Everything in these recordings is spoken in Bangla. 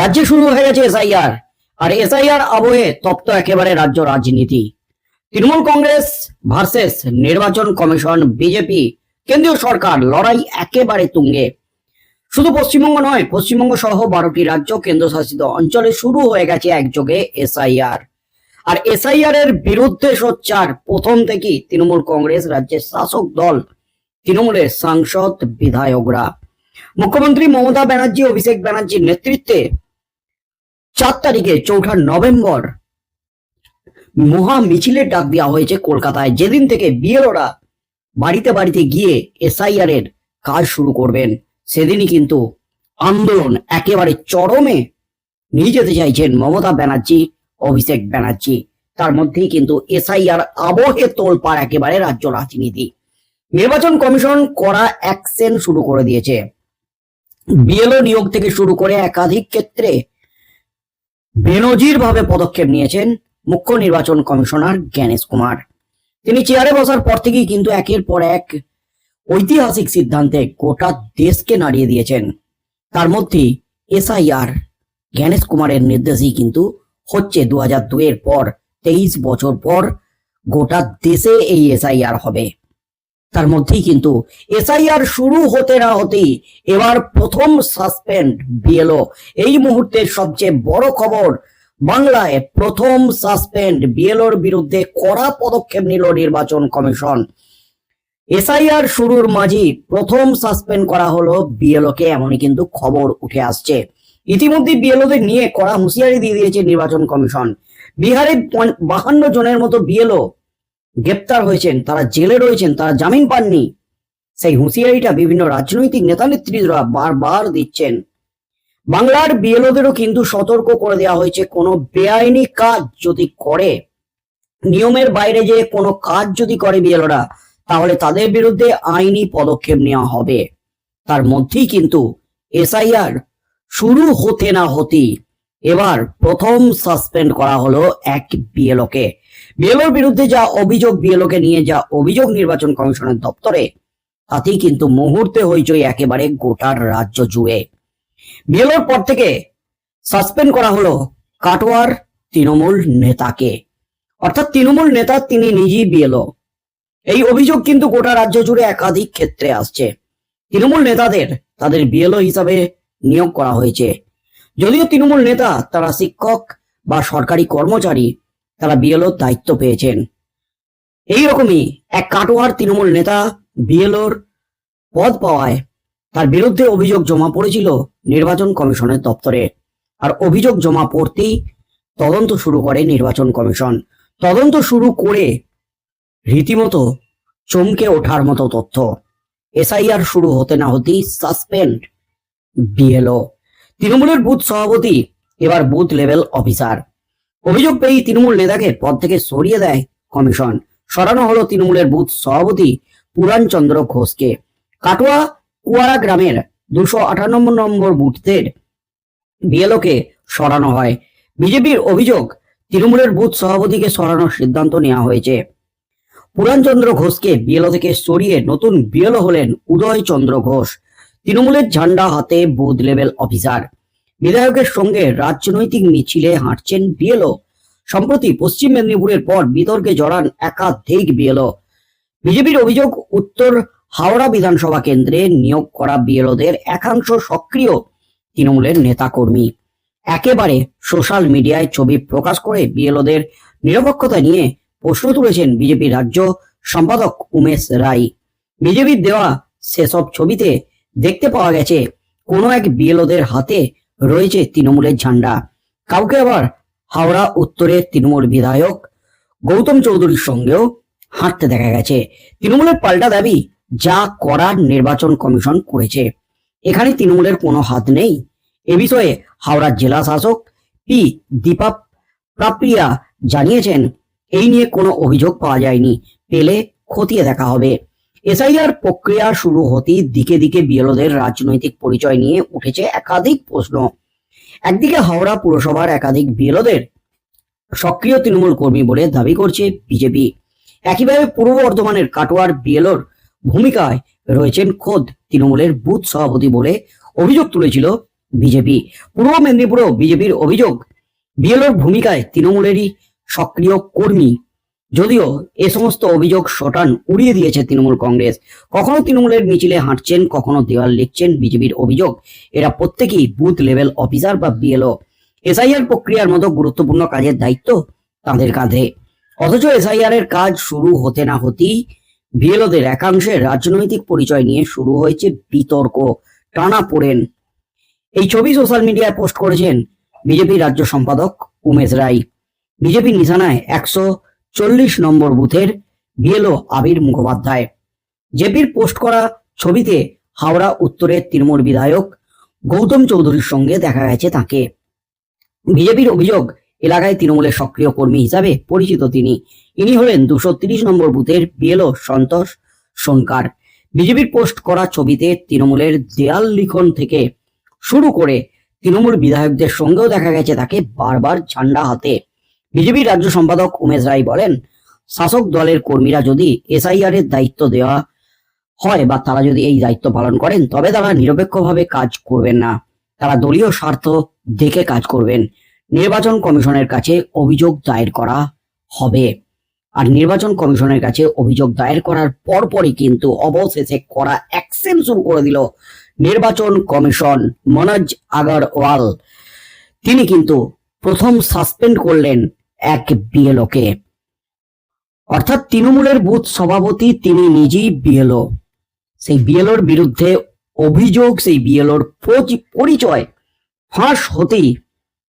রাজ্যে শুরু হয়ে গেছে এসআইআর। আর এসআইআর আবহে তপ্ত একেবারে রাজ্য রাজনীতি। তৃণমূল কংগ্রেস ভার্সেস নির্বাচন কমিশন, বিজেপি, কেন্দ্রীয় সরকার লড়াই একেবারে তুঙ্গে। শুধু পশ্চিমবঙ্গ নয়, পশ্চিমবঙ্গ সহ বারোটি রাজ্য কেন্দ্রশাসিত অঞ্চলে শুরু হয়ে গেছে একযোগে এসআইআর। আর এসআইআর এর বিরুদ্ধে সোচ্চার প্রথম থেকেই তৃণমূল কংগ্রেস রাজ্যের শাসক দল, তৃণমূলের সাংসদ, বিধায়করা। মুখ্যমন্ত্রী মমতা ব্যানার্জি, অভিষেক ব্যানার্জির নেতৃত্বে চার তারিখে চৌঠা নভেম্বর মহা মিছিলের ডাক দেওয়া হয়েছে কলকাতায়। যেদিন থেকে বিএলওরা বাড়িতে বাড়িতে গিয়ে এসআইআর এর কাজ শুরু করবেন, সেদিনই কিন্তু আন্দোলন একেবারে চরমে নিয়ে যেতে চাইছেন মমতা ব্যানার্জি, অভিষেক ব্যানার্জি। তার মধ্যেই কিন্তু এসআইআর আবহে তোলপাড় একেবারে রাজ্য রাজনীতি। নির্বাচন কমিশন করা অ্যাকশন শুরু করে দিয়েছে। বিএলও নিয়োগ থেকে শুরু করে একাধিক ক্ষেত্রে বেনজির ভাবে পদক্ষেপ নিয়েছেন মুখ্য নির্বাচন কমিশনার জ্ঞানেশ কুমার। তিনি চেয়ারে বসার পর থেকেই কিন্তু একের পর এক ঐতিহাসিক সিদ্ধান্তে গোটা দেশকে নাড়িয়ে দিয়েছেন। তার মধ্যে এসআইআর জ্ঞানেশ কুমারের নির্দেশেই কিন্তু হচ্ছে দু হাজার দুয়ের পর, তেইশ বছর পর গোটা দেশে এই এসআইআর হবে। তার মধ্যেই কিন্তু এসআইআর শুরু হতে না হতেই এবার প্রথম সাসপেন্ড বিএলও। এই মুহূর্তের সবচেয়ে বড় খবর, বাংলায় প্রথম সাসপেন্ড বিএলওর বিরুদ্ধে কড়া পদক্ষেপ নিল নির্বাচন কমিশন। এসআইআর শুরুর মাঝেই প্রথম সাসপেন্ড করা হলো বিএলও কে এমনই কিন্তু খবর উঠে আসছে। ইতিমধ্যে বিএলওদের নিয়ে কড়া হুঁশিয়ারি দিয়ে দিয়েছে নির্বাচন কমিশন। বিহারে বাহান্ন জনের মতো বিএলও গ্রেপ্তার হয়েছেন, তারা জেলে রয়েছেন, তারা জামিন পাননি। সেই হুঁশিয়ারিটা বিভিন্ন রাজনৈতিক নেতা নেত্রীরা বারবার দিচ্ছেন। বাংলার বিএলওদেরও কিন্তু সতর্ক করে দেওয়া হয়েছে, কোনো বেআইনি কাজ যদি করে, নিয়মের বাইরে যে কোনো কাজ যদি করে বিএলওরা, তাহলে তাদের বিরুদ্ধে আইনি পদক্ষেপ নেওয়া হবে। তার মধ্যেই কিন্তু এসআইআর শুরু হতে না হতেই এবার প্রথম সাসপেন্ড করা হলো এক বিএলও কে বিএলওর বিরুদ্ধে যা অভিযোগ বিএলও কে নিয়ে যা অভিযোগ নির্বাচন কমিশনের দপ্তরে, তাতেই কিন্তু মুহূর্তে হইচই একেবারে গোটার রাজ্য জুড়ে। বিএলওর পর থেকে সাসপেন্ড করা হলো কাটোয়ার তৃণমূল নেতাকে। অর্থাৎ তৃণমূল নেতা তিনি নিজেই বিএলও এই অভিযোগ কিন্তু গোটা রাজ্য জুড়ে একাধিক ক্ষেত্রে আসছে। তৃণমূল নেতাদের, তাদের বিএলও হিসাবে নিয়োগ করা হয়েছে। যদিও তৃণমূল নেতা তারা শিক্ষক বা সরকারি কর্মচারী তারা বিএলওর দায়িত্ব পেয়েছেন। এইরকমই এক কাটোয়ার তৃণমূল নেতা বিএলওর পদ পাওয়ায় তার বিরুদ্ধে অভিযোগ জমা পড়েছিল নির্বাচন কমিশনের দপ্তরে। আর অভিযোগ জমা পড়তেই তদন্ত শুরু করে নির্বাচন কমিশন। তদন্ত শুরু করে রীতিমতো চমকে ওঠার মতো তথ্য। এসআইআর শুরু হতে না হতেই সাসপেন্ড বিএলও। তৃণমূলের বুথ সভাপতি, এবার বুথ লেভেল অফিসার। অভিযোগ পেয়েই তৃণমূল নেতাকে পদ থেকে সরিয়ে দেয় কমিশন। সরানো হলো তৃণমূলের বুথ সভাপতি পুরাণ চন্দ্র ঘোষকে। কাটোয়া কুয়ারা গ্রামের দুশো আটানব্বই নম্বর বুথের বিএলওকে সরানো হয়। বিজেপির অভিযোগ, তৃণমূলের বুথ সভাপতিকে সরানোর সিদ্ধান্ত নেওয়া হয়েছে। পুরাণচন্দ্র ঘোষকে বিএলও থেকে সরিয়ে নতুন বিএলও হলেন উদয় চন্দ্র ঘোষ, তৃণমূলের ঝান্ডা হাতে বুথ লেভেল অফিসার। বিধায়কের সঙ্গে রাজনৈতিক মিছিলে হাঁটছেন বিএলও। সম্প্রতি পশ্চিম মেদিনীপুরের পর বিতর্কে জড়ান একাধিক বিএলও। বিজেপির অভিযোগ, উত্তর হাওড়া বিধানসভা কেন্দ্রে নিয়োগ করা বিএলওদের একাংশ সক্রিয় তৃণমূলের নেতাকর্মী। একেবারে সোশ্যাল মিডিয়ায় ছবি প্রকাশ করে বিএলওদের নিরপেক্ষতা নিয়ে প্রশ্ন তুলেছেন বিজেপি রাজ্য সম্পাদক উমেশ রায়। বিজেপির দেওয়া সেসব ছবিতে দেখতে পাওয়া গেছে, কোনো এক বিএলওদের হাতে রয়েছে তৃণমূলের ঝান্ডা। কাউকে আবার হাওড়া উত্তরের তৃণমূল বিধায়ক গৌতম চৌধুরীর সঙ্গেও হাঁটতে দেখা গেছে। তৃণমূলের পাল্টা দাবি, যা করার নির্বাচন কমিশন করেছে। এখানে তৃণমূলের কোনো হাত নেই। এ বিষয়ে হাওড়ার জেলা শাসক পি দীপা প্রাপ্রিয়া জানিয়েছেন, এই নিয়ে কোনো অভিযোগ পাওয়া যায়নি। পেলে খতিয়ে দেখা হবে। এসআইআর প্রক্রিয়া শুরু হতেই দিকে দিকে বিএলওদের রাজনৈতিক পরিচয় নিয়ে উঠেছে একাধিক প্রশ্ন। একদিকে হাওড়া পুরসভার একাধিক বিএলওদের সক্রিয় তৃণমূল কর্মী বলে দাবি করছে বিজেপি। একইভাবে পূর্ব বর্ধমানের কাটোয়ার বিএলওর ভূমিকায় রয়েছেন খোদ তৃণমূলের বুথ সভাপতি বলে অভিযোগ তুলেছিল বিজেপি। পূর্ব মেদিনীপুরেও বিজেপির অভিযোগ, বিএলওর ভূমিকায় তৃণমূলেরই সক্রিয় কর্মী যদিও এ সমস্ত অভিযোগ শটান উড়িয়ে দিয়েছে তৃণমূল কংগ্রেস। কখনো তৃণমূলের মিছিলে হাঁটছেন, কখনো দেওয়াল লিখছেন বিজেপির অভিযোগ। এরা প্রত্যেকেই বুথ লেভেল অফিসার বা বিএলও। এসআইআর প্রক্রিয়ার মতো গুরুত্বপূর্ণ কাজের দায়িত্ব তাদের কাঁধে। অথচ এসআইআর এর কাজ শুরু হতে না হতেই বিএলওদের একাংশের রাজনৈতিক পরিচয় নিয়ে শুরু হয়েছে বিতর্ক, টানা পড়েন। এই ছবি সোশ্যাল মিডিয়ায় পোস্ট করেছেন বিজেপি রাজ্য সম্পাদক উমেশ রায়। বিজেপি নিশানায় একশো চল্লিশ নম্বর বুথের বিএলও আবির মুখোপাধ্যায়। জেপির পোস্ট করা ছবিতে হাওড়া উত্তরের তৃণমূল বিধায়ক গৌতম চৌধুরীর সঙ্গে দেখা গেছে তাকে। বিজেপির অভিযোগ, এলাকায় তৃণমূলের সক্রিয় কর্মী হিসাবে পরিচিত তিনি। ইনি হলেন দুশো তিরিশ নম্বর বুথের বিএলও সন্তোষ সোনকার বিজেপির পোস্ট করা ছবিতে তৃণমূলের দেয়াল লিখন থেকে শুরু করে তৃণমূল বিধায়কদের সঙ্গেও দেখা গেছে তাকে বারবার ঝান্ডা হাতে। বিজেপির রাজ্য সম্পাদক উমেশ রায় বলেন, শাসক দলের কর্মীরা যদি এসআইআর এর দায়িত্ব দেওয়া হয় বা তারা যদি এই দায়িত্ব পালন করেন, তবে তারা নিরপেক্ষভাবে কাজ করবেন না। তারা দলীয় স্বার্থ দেখে কাজ করবেন। নির্বাচন কমিশনের কাছে অভিযোগ দায়ের করা হবে। আর নির্বাচন কমিশনের কাছে অভিযোগ দায়ের করার পরপরই কিন্তু অবশেষে করা অ্যাকশন শুরু করে দিল নির্বাচন কমিশন মনোজ আগরওয়াল। তিনি কিন্তু প্রথম সাসপেন্ড করলেন এক বিএলওকে অর্থাৎ তৃণমূলের বুথ সভাপতি তিনি নিজেই বিএলও। সেই বিএলওর বিরুদ্ধে অভিযোগ, সেই বিএলওর পরিচয় ফাঁস হতেই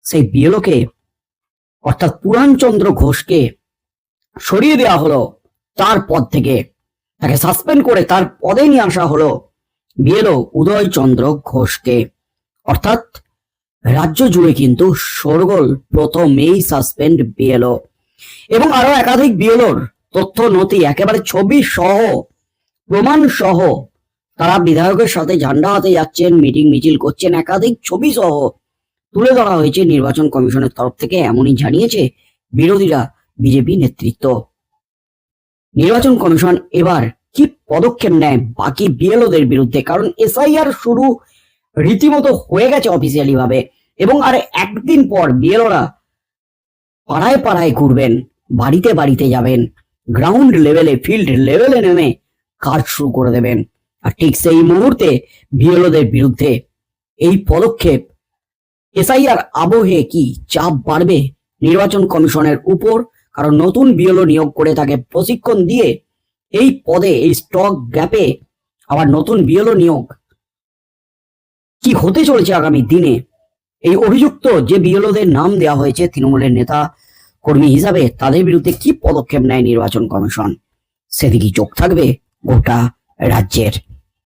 সেই বিএলওকে অর্থাৎ পুরাণচন্দ্র ঘোষকে সরিয়ে দেওয়া হলো তার পদ থেকে। তাকে সাসপেন্ড করে তার পদে নিয়ে আসা হলো বিএলও উদয় চন্দ্র ঘোষকে। অর্থাৎ রাজ্য জুড়ে কিন্তু সরগোল প্রথম এই সাসপেন্ড বিএলও এবং আরও একাধিক বিএলওর তথ্য, নথি, একেবারে ছবি সহ প্রমাণ সহ তারা বিধায়কের সাথে ঝান্ডা হাতে যাচ্ছেন, মিটিং মিছিল করছেন, একাধিক ছবি সহ তুলে ধরা হয়েছে নির্বাচন কমিশনের তরফ থেকে, এমনই জানিয়েছে বিরোধীরা বিজেপি নেতৃত্ব। নির্বাচন কমিশন এবার কি পদক্ষেপ নেয় বাকি বিএলওদের বিরুদ্ধে? কারণ এসআইআর শুরু রীতিমতো হয়ে গেছে অফিসিয়ালি ভাবে। এবং আর একদিন পর বিএলওরা পাড়ায় পাড়ায় ঘুরবেন, বাড়িতে বাড়িতে যাবেন গ্রাউন্ড লেভেলে ফিল্ড লেভেলে নেমে কাজ শুরু করে দেবেন। আর ঠিক সেই মুহূর্তে বিএলওদের বিরুদ্ধে এই পদক্ষেপ এসআইআর আবহে কি চাপ বাড়বে নির্বাচন কমিশনের উপর? কারণ নতুন বিএলও নিয়োগ করে তাকে প্রশিক্ষণ দিয়ে এই পদে, এই স্টক গ্যাপে আবার নতুন বিএলও নিয়োগ কি হতে চলেছে আগামী দিনে? এই অভিযুক্ত যে বিএলওদের নাম দেওয়া হয়েছে তৃণমূলের নেতা কর্মী হিসাবে, তাদের বিরুদ্ধে কি পদক্ষেপ নেয় নির্বাচন কমিশন? সেদিকে চোখ থাকবে গোটা রাজ্যের?